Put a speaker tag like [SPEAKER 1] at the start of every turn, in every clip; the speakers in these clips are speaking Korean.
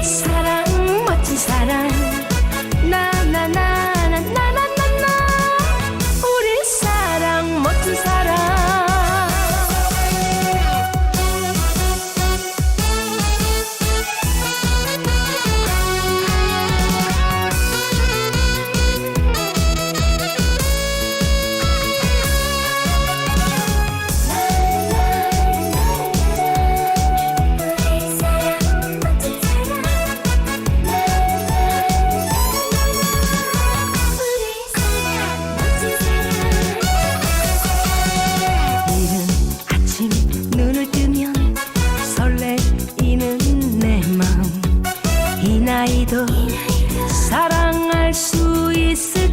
[SPEAKER 1] It's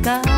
[SPEAKER 1] 가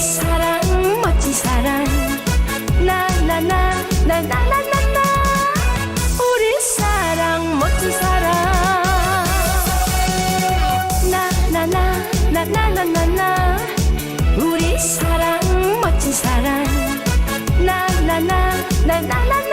[SPEAKER 1] 사랑 멋진 사랑 나나나 나 나 나 나나 우리 사랑 멋진 사랑 나나나 나 나 나나 우리 사랑 멋진 사랑 나나나 나 나 나